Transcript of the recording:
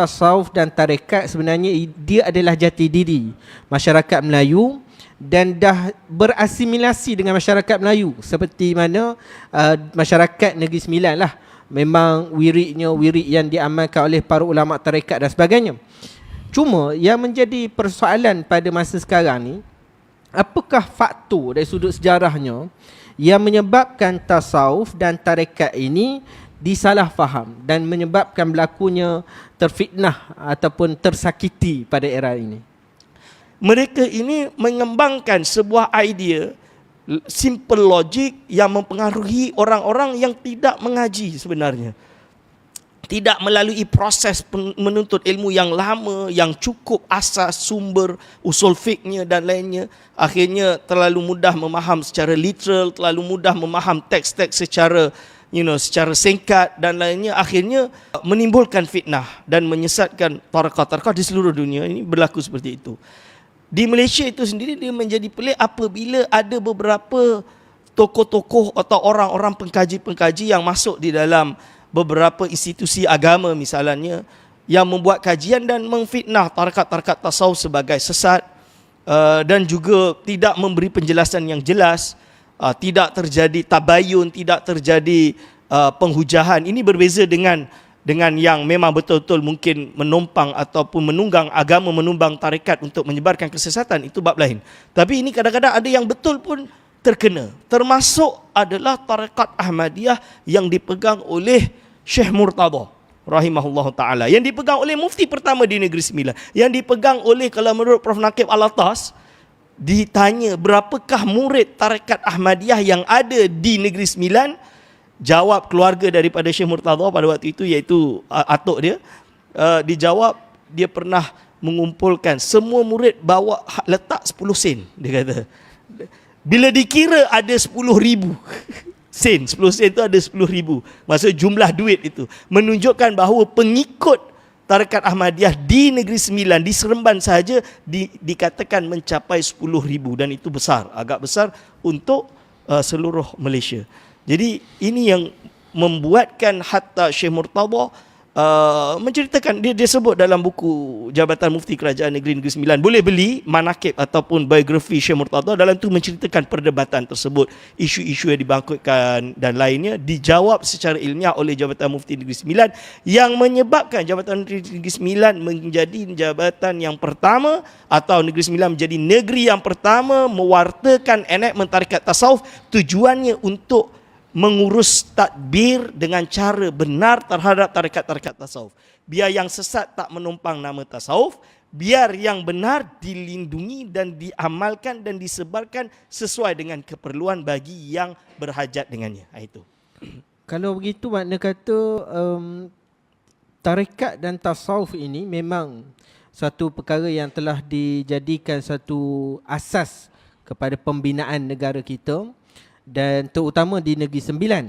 tasawuf dan tarekat sebenarnya dia adalah jati diri masyarakat Melayu dan dah berasimilasi dengan masyarakat Melayu seperti mana uh, masyarakat Negeri Sembilan lah memang wiridnya wirid yang diamalkan oleh para ulama tarekat dan sebagainya. Cuma yang menjadi persoalan pada masa sekarang ni apakah faktor dari sudut sejarahnya yang menyebabkan tasawuf dan tarekat ini disalah faham dan menyebabkan berlakunya terfitnah ataupun tersakiti pada era ini. Mereka ini mengembangkan sebuah idea simple logic yang mempengaruhi orang-orang yang tidak mengaji sebenarnya. Tidak melalui proses menuntut ilmu yang lama, yang cukup asas, sumber, usul fiknya dan lainnya. Akhirnya terlalu mudah memaham secara literal, terlalu mudah memaham teks-teks secara you know secara singkat dan lainnya akhirnya menimbulkan fitnah dan menyesatkan tarekat-tarekat di seluruh dunia ini berlaku seperti itu. Di Malaysia itu sendiri dia menjadi pelik apabila ada beberapa tokoh-tokoh atau orang-orang pengkaji-pengkaji yang masuk di dalam beberapa institusi agama misalnya yang membuat kajian dan memfitnah tarekat-tarekat tasawuf sebagai sesat uh, dan juga tidak memberi penjelasan yang jelas, uh, tidak terjadi tabayun, tidak terjadi uh, penghujahan. Ini berbeza dengan dengan yang memang betul-betul mungkin menumpang ataupun menunggang agama menumbang tarekat untuk menyebarkan kesesatan itu bab lain. Tapi ini kadang-kadang ada yang betul pun terkena. Termasuk adalah tarekat Ahmadiyah yang dipegang oleh Syekh Murtada rahimahullah taala yang dipegang oleh mufti pertama di negeri Sembilan yang dipegang oleh kalau menurut Prof Nakib Alatas ditanya berapakah murid tarekat Ahmadiyah yang ada di negeri Sembilan? Jawab keluarga daripada Syekh Murtada pada waktu itu iaitu uh, atuk dia. Uh, dijawab dia pernah mengumpulkan semua murid bawa ha, letak 10 sen dia kata. Bila dikira ada 10 ribu sen 10 sen itu ada 10 ribu. Maksud jumlah duit itu. Menunjukkan bahawa pengikut Tarekat Ahmadiyah di Negeri Sembilan, di Seremban sahaja di, dikatakan mencapai 10 ribu dan itu besar, agak besar untuk uh, seluruh Malaysia. Jadi ini yang membuatkan hatta Syekh Murtada uh, menceritakan dia dia sebut dalam buku Jabatan Mufti Kerajaan Negeri Negeri Sembilan boleh beli manakib ataupun biografi Syekh Murtada dalam tu menceritakan perdebatan tersebut isu-isu yang dibangkitkan dan lainnya dijawab secara ilmiah oleh Jabatan Mufti Negeri Sembilan yang menyebabkan Jabatan Mufti Negeri Sembilan menjadi jabatan yang pertama atau Negeri Sembilan menjadi negeri yang pertama mewartakan enakmen tarikat tasawuf tujuannya untuk mengurus tadbir dengan cara benar terhadap tarekat-tarekat tasawuf. Biar yang sesat tak menumpang nama tasawuf, biar yang benar dilindungi dan diamalkan dan disebarkan sesuai dengan keperluan bagi yang berhajat dengannya. Ha, itu. Kalau begitu makna kata um, tarekat dan tasawuf ini memang satu perkara yang telah dijadikan satu asas kepada pembinaan negara kita dan terutama di Negeri Sembilan